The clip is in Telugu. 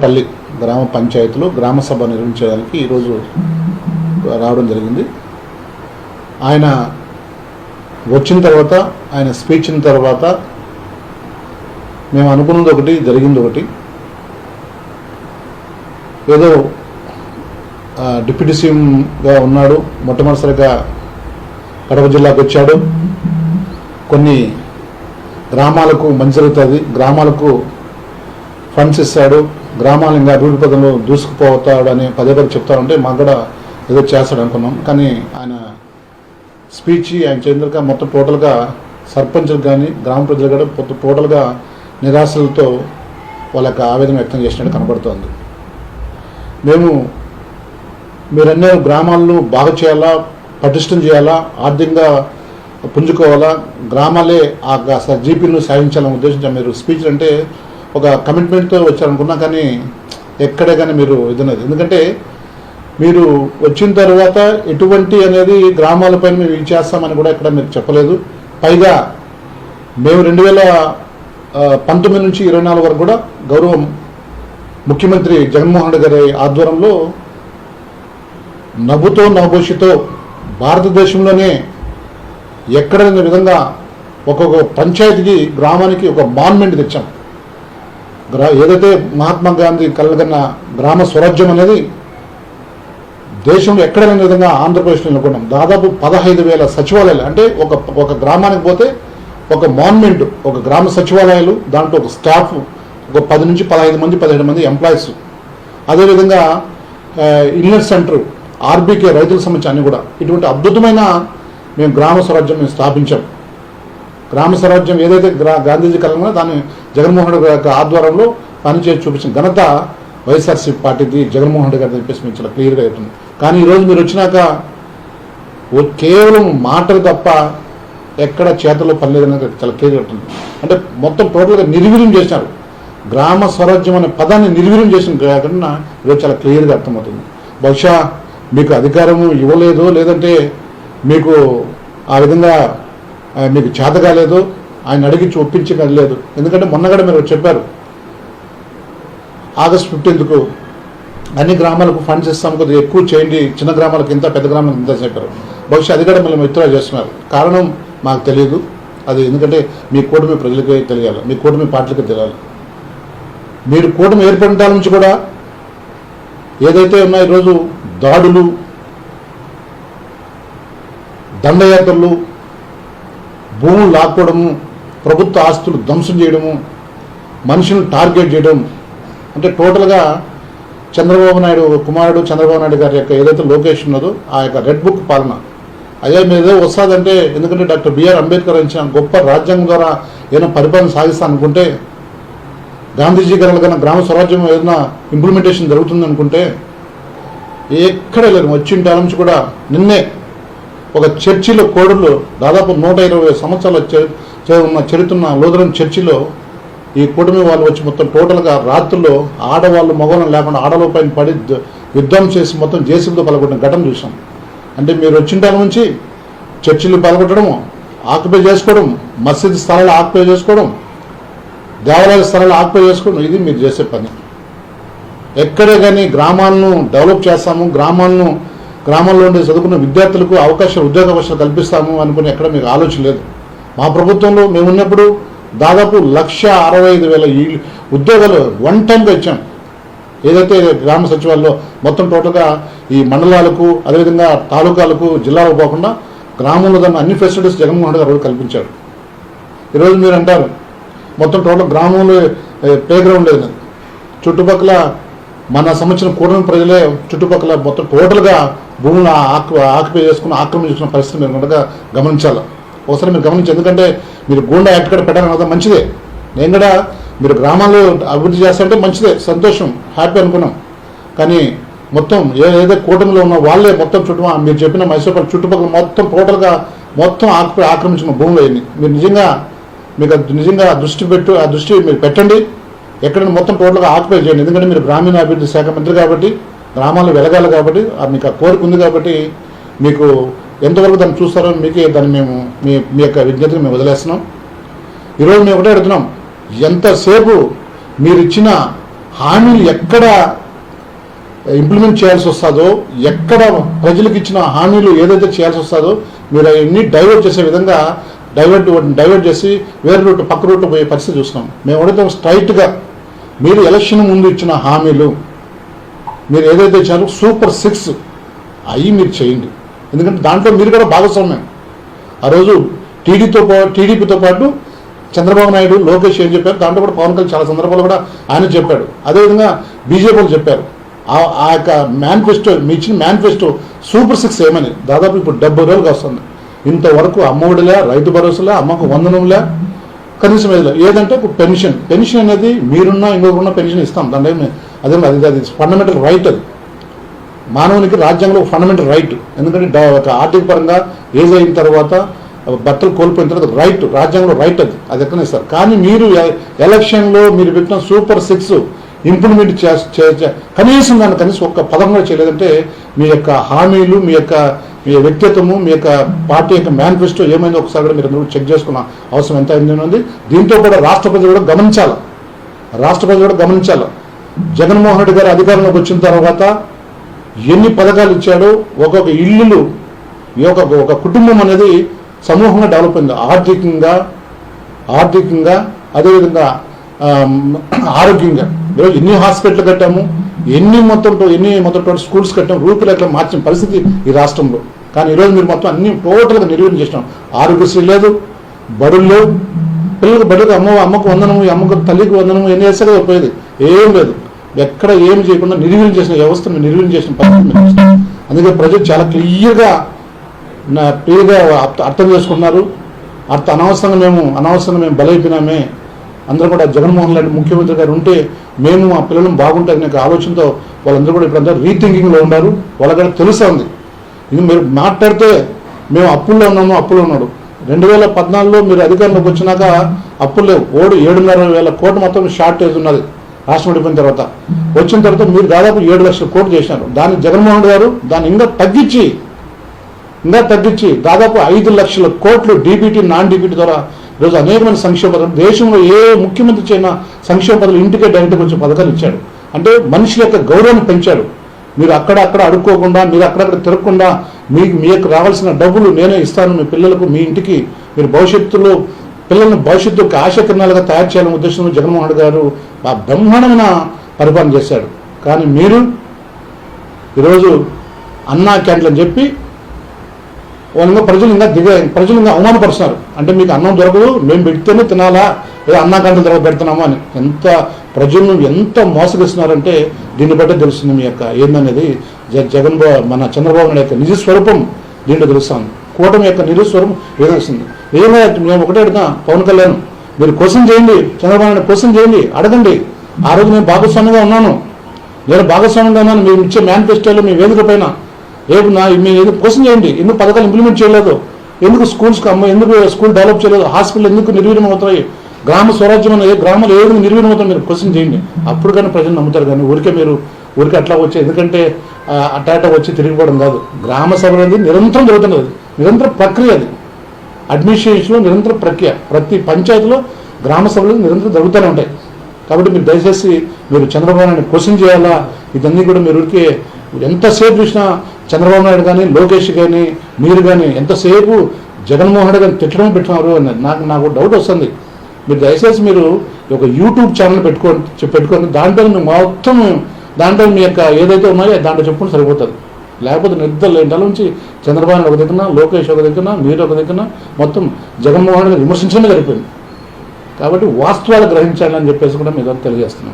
పల్లి గ్రామ పంచాయతీలో గ్రామ సభ నిర్వహించడానికి ఈరోజు రావడం జరిగింది. ఆయన వచ్చిన తర్వాత ఆయన స్పీచ్ తర్వాత మేము అనుకున్నది ఒకటి జరిగింది ఒకటి. ఏదో డిప్యూటీ సీఎంగా ఉన్నాడు మొట్టమొదటిసారిగా కడప జిల్లాకు వచ్చాడు. కొన్ని గ్రామాలకు మంచి జరుగుతుంది గ్రామాలకు ఫండ్స్ ఇస్తాడు. గ్రామాలు ఇంకా అభివృద్ధి పదంలో దూసుకుపోతాడని పదే పదే చెప్తారంటే మాకు కూడా ఏదో చేస్తాడు అనుకున్నాం. కానీ ఆయన స్పీచ్ ఆయన చేంద్రగా మొత్తం టోటల్గా సర్పంచులకు కానీ గ్రామ ప్రజలు కూడా మొత్తం టోటల్గా నిరాశలతో వాళ్ళ యొక్క ఆవేదన వ్యక్తం చేసినట్టు కనబడుతోంది. మేము మీరన్నీ గ్రామాలను బాగా చేయాలా పటిష్టం చేయాలా ఆర్థికంగా పుంజుకోవాలా గ్రామాలే ఆ జీపీలను సాధించాలనే ఉద్దేశించి మీరు స్పీచ్ అంటే ఒక కమిట్మెంట్తో వచ్చారనుకున్నా కానీ ఎక్కడే కానీ మీరు ఇదన్నది ఎందుకంటే మీరు వచ్చిన తర్వాత ఎటువంటి అనేది గ్రామాలపైన మేము ఇది చేస్తామని కూడా ఇక్కడ మీరు చెప్పలేదు. పైగా మేము రెండు వేల పంతొమ్మిది నుంచి ఇరవై నాలుగు వరకు కూడా గౌరవం ముఖ్యమంత్రి జగన్మోహన్ రెడ్డి గారి ఆధ్వర్యంలో నవ్వుతో నవభూషితో భారతదేశంలోనే ఎక్కడ విధంగా ఒక్కొక్క పంచాయతీకి గ్రామానికి ఒక మాన్మెంట్ తెచ్చాం. గ్రా ఏదైతే మహాత్మా గాంధీ కలగన్న గ్రామ స్వరాజ్యం అనేది దేశంలో ఎక్కడ లేని విధంగా ఆంధ్రప్రదేశ్లో నెలకొన్నాం దాదాపు పదహైదు వేల సచివాలయాలు అంటే ఒక ఒక గ్రామానికి పోతే ఒక మాన్మెంట్ ఒక గ్రామ సచివాలయాలు దాంట్లో ఒక స్టాఫ్ ఒక పది నుంచి పదహైదు మంది పదిహేడు మంది ఎంప్లాయీస్. అదేవిధంగా ఇన్నర్ సెంటర్ ఆర్బీకే రైతుల సంబంధించి అన్ని కూడా. ఇటువంటి అద్భుతమైన మేము గ్రామ స్వరాజ్యం మేము స్థాపించాం. గ్రామ స్వరాజ్యం ఏదైతే గ్రా గాంధీజీ కలంగా దాన్ని జగన్మోహన్ రెడ్డి యొక్క ఆధ్వర్యంలో పనిచేసి చూపించిన ఘనత వైఎస్ఆర్సీ పార్టీది జగన్మోహన్ రెడ్డి గారి చెప్పేసి మేము చాలా క్లియర్గా అవుతుంది కానీ ఈరోజు మీరు వచ్చినాక ఓ- కేవలం మాటలు తప్ప ఎక్కడ చేతల్లో పని లేదని చాలా క్లియర్ ఉంటుంది అంటే మొత్తం టోటల్గా నిర్వీర్యం చేసినారు గ్రామ స్వరాజ్యం అనే పదాన్ని నిర్వీర్యం చేసిన కాకుండా ఈరోజు చాలా క్లియర్గా అర్థమవుతుంది. బహుశా మీకు అధికారము ఇవ్వలేదు లేదంటే మీకు ఆ విధంగా మీకు చేత కాలేదు ఆయన అడిగించి ఒప్పించగలేదు ఎందుకంటే మొన్న కూడా మీరు చెప్పారు. ఆగస్ట్ ఫిఫ్టీన్త్కు అన్ని గ్రామాలకు ఫండ్స్ ఇస్తాం కొద్దిగా ఎక్కువ చేయండి చిన్న గ్రామాలకు ఇంత పెద్ద గ్రామాలకు ఇంత చెప్పారు. బహుశా అది కూడా మళ్ళీ విత్డ్రా చేస్తున్నారు. కారణం మాకు తెలియదు. అది ఎందుకంటే మీ కూటమి ప్రజలకే తెలియాలి. మీ కూటమి పార్టీలకే తెలియాలి. మీరు కూటమి ఏర్పడిన నుంచి కూడా ఏదైతే ఉన్నాయో ఈరోజు దాడులు దండయాత్రలు భూములు లాక్కోవడము ప్రభుత్వ ఆస్తులు ధ్వంసం చేయడము మనుషులను టార్గెట్ చేయడం. అంటే టోటల్గా చంద్రబాబు నాయుడు కుమారుడు చంద్రబాబు నాయుడు గారి యొక్క ఏదైతే లొకేషన్ ఉన్నదో ఆ యొక్క రెడ్ బుక్ పాలన. అయ్యా మీరు ఏదో వస్తుందంటే ఎందుకంటే డాక్టర్ బిఆర్ అంబేద్కర్ ఇచ్చిన గొప్ప రాజ్యాంగం ద్వారా ఏదైనా పరిపాలన సాగిస్తాను అనుకుంటే గాంధీజీ గారు కన్నా గ్రామ స్వరాజ్యం ఏదైనా ఇంప్లిమెంటేషన్ జరుగుతుంది అనుకుంటే ఎక్కడ లేదు వచ్చిన నుంచి కూడా నిన్నే ఒక చర్చిలో కోడలు దాదాపు నూట ఇరవై సంవత్సరాల ఉన్న చరిత్రన్న ఉన్న చర్చిలో ఈ కూటమి వాళ్ళు వచ్చి మొత్తం టోటల్గా రాత్రుల్లో ఆడవాళ్ళు మగవాళ్ళని లేకుండా ఆడవాళ్ళ పైన పడి యుద్ధం చేసి మొత్తం జేసీబీతో పలగొట్టిన ఘటన చూసాం అంటే మీరు వచ్చిన నుంచి చర్చిలు పలగొట్టడం ఆక్యుపై చేసుకోవడం మసీద్ స్థలాలు ఆక్యుపై చేసుకోవడం దేవాలయ స్థలాలు ఆక్యుపై చేసుకోవడం ఇది మీరు చేసే పని. ఎక్కడే కానీ గ్రామాలను డెవలప్ చేస్తాము గ్రామాలను గ్రామంలో ఉండే చదువుకున్న విద్యార్థులకు అవకాశాలు ఉద్యోగ అవకాశాలు కల్పిస్తాము అనుకుని ఎక్కడ మీకు ఆలోచన లేదు. మా ప్రభుత్వంలో మేము ఉన్నప్పుడు దాదాపు లక్ష అరవై ఐదు వేల ఈ ఉద్యోగాలు వన్ టైంగా ఇచ్చాం. ఏదైతే గ్రామ సచివాలయంలో మొత్తం టోటల్గా ఈ మండలాలకు అదేవిధంగా తాలూకాలకు జిల్లాలకు పోకుండా గ్రామంలో దాన్ని అన్ని ఫెసిలిటీస్ జగన్మోహన్ రెడ్డి గారు కల్పించారు. ఈరోజు మీరు అంటారు మొత్తం టోటల్ గ్రామంలో ప్లే గ్రౌండ్ లేదు. చుట్టుపక్కల మన సంబంధించిన కూటమి ప్రజలే చుట్టుపక్కల మొత్తం టోటల్గా భూములను ఆకు ఆక్యుపై చేసుకుని ఆక్రమించుకున్న పరిస్థితి మీరు కనుక గమనించాలి. ఒకసారి మీరు గమనించి ఎందుకంటే మీరు గూండా యాక్ట్ కూడా పెట్టాలన్నది మంచిదే. నేను కూడా మీరు గ్రామాల్లో అభివృద్ధి చేస్తారంటే మంచిదే. సంతోషం హ్యాపీ అనుకున్నాం. కానీ మొత్తం ఏదైతే కూటమిలో ఉన్న వాళ్ళే మొత్తం చుట్టూ మీరు చెప్పిన మైసూర్ చుట్టుపక్కల మొత్తం టోటల్గా మొత్తం ఆక్రమి ఆక్రమించిన భూములు అయింది మీరు నిజంగా మీకు అది నిజంగా దృష్టి పెట్టు ఆ దృష్టి మీరు పెట్టండి. ఎక్కడైనా మొత్తం టోటల్గా ఆక్యుపై చేయండి. ఎందుకంటే మీరు గ్రామీణాభివృద్ధి శాఖ మంత్రి కాబట్టి గ్రామాలు వెలగాలి కాబట్టి ఆ మీకు ఆ కోరిక ఉంది కాబట్టి మీకు ఎంతవరకు దాన్ని చూస్తారో మీకే దాన్ని మేము మీ మీ యొక్క విజ్ఞతను మేము వదిలేస్తున్నాం. ఈరోజు మేము ఒకటే అడుగుతున్నాం ఎంతసేపు మీరు ఇచ్చిన హామీలు ఎక్కడ ఇంప్లిమెంట్ చేయాల్సి వస్తుందో ఎక్కడ ప్రజలకు ఇచ్చిన హామీలు ఏదైతే చేయాల్సి వస్తుందో మీరు అవన్నీ డైవర్ట్ చేసే విధంగా డైవర్ట్ డైవర్ట్ చేసి వేరే రూట్ పక్క రూట్ పోయే పరిస్థితి చూస్తున్నాం. మేము అడుగుతాం స్ట్రైట్గా మీరు ఎలక్షన్ ముందు ఇచ్చిన హామీలు మీరు ఏదైతే ఇచ్చారో సూపర్ సిక్స్ అవి మీరు చేయండి. ఎందుకంటే దాంట్లో మీరు కూడా భాగస్వామ్యం. ఆ రోజు టీడీతో టీడీపీతో పాటు చంద్రబాబు నాయుడు లోకేష్ ఏం చెప్పారు? దాంట్లో కూడా పవన్ కళ్యాణ్ చాలా సందర్భాలు కూడా ఆయన చెప్పాడు. అదేవిధంగా బీజేపీలు చెప్పారు. ఆ- యొక్క మేనిఫెస్టో మీ ఇచ్చిన మేనిఫెస్టో సూపర్ సిక్స్ ఏమని? దాదాపు ఇప్పుడు డెబ్బై రోజులకు వస్తుంది ఇంతవరకు అమ్మఒడిలే రైతు భరోసాలే అమ్మకు వందనంలే కనీసం ఏదో ఏదంటే పెన్షన్. పెన్షన్ అనేది మీరున్నా ఇంకొకరున్నా పెన్షన్ ఇస్తాం. దాంట్లో అదే అది అది ఫండమెంటల్ రైట్ అది. మానవునికి రాజ్యాంగంలో ఒక ఫండమెంటల్ రైట్ ఎందుకంటే ఒక ఆర్థిక పరంగా ఏజ్ అయిన తర్వాత బట్టలు కోల్పోయిన తర్వాత రైట్ రాజ్యాంగంలో రైట్ అది. అది ఎక్కడ ఇస్తారు కానీ మీరు ఎ- ఎలక్షన్లో మీరు పెట్టిన సూపర్ సిక్స్ ఇంప్లిమెంట్ చే చే- కనీసం దాన్ని కనీసం ఒక్క పదం కూడా చేయలేదంటే మీ యొక్క హామీలు మీ యొక్క మీ వ్యక్తిత్వము మీ యొక్క పార్టీ యొక్క మేనిఫెస్టో ఏమైందో ఒకసారి కూడా మీరు అందరూ చెక్ చేసుకున్న అవసరం ఎంత అయింది ఉంది దీంతో కూడా రాష్ట్ర ప్రజలు కూడా గమనించాలి. రాష్ట్ర ప్రజలు కూడా గమనించాలి. జగన్మోహన్ రెడ్డి గారు అధికారంలోకి వచ్చిన తర్వాత ఎన్ని పథకాలు ఇచ్చాడో ఒక్కొక్క ఇల్లులు ఈ ఒక కుటుంబం అనేది సమూహంగా డెవలప్ అయింది. ఆర్థికంగా ఆర్థికంగా అదేవిధంగా ఆరోగ్యంగా. ఈరోజు ఎన్ని హాస్పిటల్ కట్టాము ఎన్ని మొత్తంతో ఎన్ని మొత్తం స్కూల్స్ కట్టాము రూపురేఖలు మార్చిన పరిస్థితి ఈ రాష్ట్రంలో. కానీ ఈరోజు మీరు మొత్తం అన్ని టోటల్గా నిర్వహణ చేసినాం. ఆరోగ్యశ్రీ లేదు బడులు లేవు పిల్లలకు బడులకు అమ్మ అమ్మకు వందనము ఈ అమ్మకు తల్లికి వందనము ఎన్ని వేస్తే పోయేది? ఏం లేదు. ఎక్కడ ఏం చేయకుండా నిర్వీర్యం చేసిన వ్యవస్థను నిర్వీర్యం చేసిన పరిస్థితి అందుకే ప్రజలు చాలా క్లియర్గా నా క్లియర్గా అర్థం చేసుకున్నారు. అర్థ అనవసరంగా మేము అనవసరంగా మేము బలైపోయినామే. అందరూ కూడా జగన్మోహన్ రెడ్డి ముఖ్యమంత్రి గారు ఉంటే మేము మా పిల్లలు బాగుంటారనే ఆలోచనతో వాళ్ళందరూ కూడా ఇప్పుడు రీథింకింగ్లో ఉన్నారు. వాళ్ళ కూడా తెలుస్తుంది ఇది మీరు మాట్లాడితే మేము అప్పుల్లో ఉన్నాము అప్పులో ఉన్నాడు. రెండు వేల పద్నాలుగులో మీరు అధికారంలోకి వచ్చినాక అప్పులు లేవు. ఓడి ఏడున్నర వేల కోట్లు మొత్తం షార్టేజ్ ఉన్నది. రాష్ట్రం విడిపోయిన తర్వాత. వచ్చిన తర్వాత మీరు దాదాపు ఏడు లక్షల కోట్లు చేసినారు. దాన్ని జగన్మోహన్ రెడ్డి గారు దాన్ని ఇంకా తగ్గించి ఇంకా తగ్గించి దాదాపు ఐదు లక్షల కోట్లు డీబీటీ నాన్ డీబీటీ ద్వారా ఈరోజు అనేకమైన సంక్షేమ పథకాలు దేశంలో ఏ ముఖ్యమంత్రి చేసిన సంక్షేమ పథకాలు ఇంటికే డైరెక్ట్గా వచ్చే పథకాలు ఇచ్చాడు. అంటే మనిషి యొక్క గౌరవాన్ని పెంచాడు. మీరు అక్కడ అక్కడ అడుక్కోకుండా మీరు అక్కడక్కడ తిరగకుండా మీకు మీకు రావాల్సిన డబ్బులు నేనే ఇస్తాను మీ పిల్లలకు మీ ఇంటికి. మీరు భవిష్యత్తులో పిల్లల్ని భవిష్యత్తుకు ఆశకిరణాలుగా తయారు చేయాలనే ఉద్దేశంలో జగన్మోహన్ గారు ఆ బ్రహ్మాండమైన పరిపాలన చేశాడు. కానీ మీరు ఈరోజు అన్నా క్యాంటీన్ అని చెప్పి వాళ్ళు ప్రజలు ఇంకా దిగ ప్రజలు ఇంకా అవమానపరుస్తున్నారు. అంటే మీకు అన్నం దొరకదు మేము పెడితేనే తినాలా ఏదో అన్నా కంటే తర్వాత పెడుతున్నామా అని. ఎంత ప్రజలను ఎంత మోసగిస్తున్నారంటే దీన్ని బట్టే తెలుస్తుంది మీ యొక్క ఏందనేది జగన్ బా- మన చంద్రబాబు నాయుడు యొక్క నిజ స్వరూపం దీంట్లో తెలుస్తాను. కూటమి యొక్క నిజ స్వరూపం ఏదొస్తుంది ఏమైనా మేము ఒకటే అడుగుతాం పవన్ కళ్యాణ్ మీరు క్వశ్చన్ చేయండి చంద్రబాబు నాయుడు క్వశ్చన్ చేయండి అడగండి. ఆ రోజు నేను భాగస్వామిగా ఉన్నాను. నేను భాగస్వామ్యంగా ఉన్నాను మీరు ఇచ్చే మేనిఫెస్టోలో మీ వేదిక పైన. రేపు నా మీ ఏదో క్వశ్చన్ చేయండి. ఎందుకు పథకాలు ఇంప్లిమెంట్ చేయలేదు? ఎందుకు స్కూల్స్కి అమ్మ ఎందుకు స్కూల్ డెవలప్ చేయలేదు? హాస్పిటల్ ఎందుకు నిర్వీర్యం అవుతాయి గ్రామ స్వరాజ్యం అనే ఏ గ్రామాలు ఏది నిర్వీర్యం అవుతాయి మీరు క్వశ్చన్ చేయండి. అప్పుడు కానీ ప్రజలు నమ్ముతారు కానీ ఊరికే మీరు ఊరికే అట్లా వచ్చే ఎందుకంటే అటాట వచ్చి తిరిగిపోవడం కాదు. గ్రామ సభలు అనేది నిరంతరం జరుగుతున్నది నిరంతర ప్రక్రియ అది. అడ్మినిస్ట్రేషన్లో నిరంతర ప్రక్రియ. ప్రతి పంచాయతీలో గ్రామ సభలు నిరంతరం జరుగుతూనే ఉంటాయి. కాబట్టి మీరు దయచేసి మీరు చంద్రబాబు నాయుడు క్వశ్చన్ చేయాలా? ఇదన్నీ కూడా మీరు ఊరికే ఎంతసేపు చూసినా చంద్రబాబు నాయుడు కానీ లోకేష్ కానీ మీరు కానీ ఎంతసేపు జగన్మోహన్ రెడ్డి గారిని తిట్టడం పెట్టినారు అని నాకు నాకు డౌట్ వస్తుంది. మీరు దయచేసి మీరు ఒక యూట్యూబ్ ఛానల్ పెట్టుకోండి పెట్టుకొని దాంట్లో మొత్తం దాంట్లో మీ యొక్క ఏదైతే ఉన్నాయో దాంట్లో చెప్పుకుంటే సరిపోతుంది. లేకపోతే నిద్ర ఇంట్లో నుంచి చంద్రబాబు నాయుడు ఒక దగ్గర లోకేష్ ఒక దగ్గర మీరు ఒక దగ్గర మొత్తం జగన్మోహన్ రెడ్డి విమర్శించడమే సరిపోయింది కాబట్టి వాస్తవాలు గ్రహించాలని చెప్పేసి కూడా మీద తెలియజేస్తున్నాం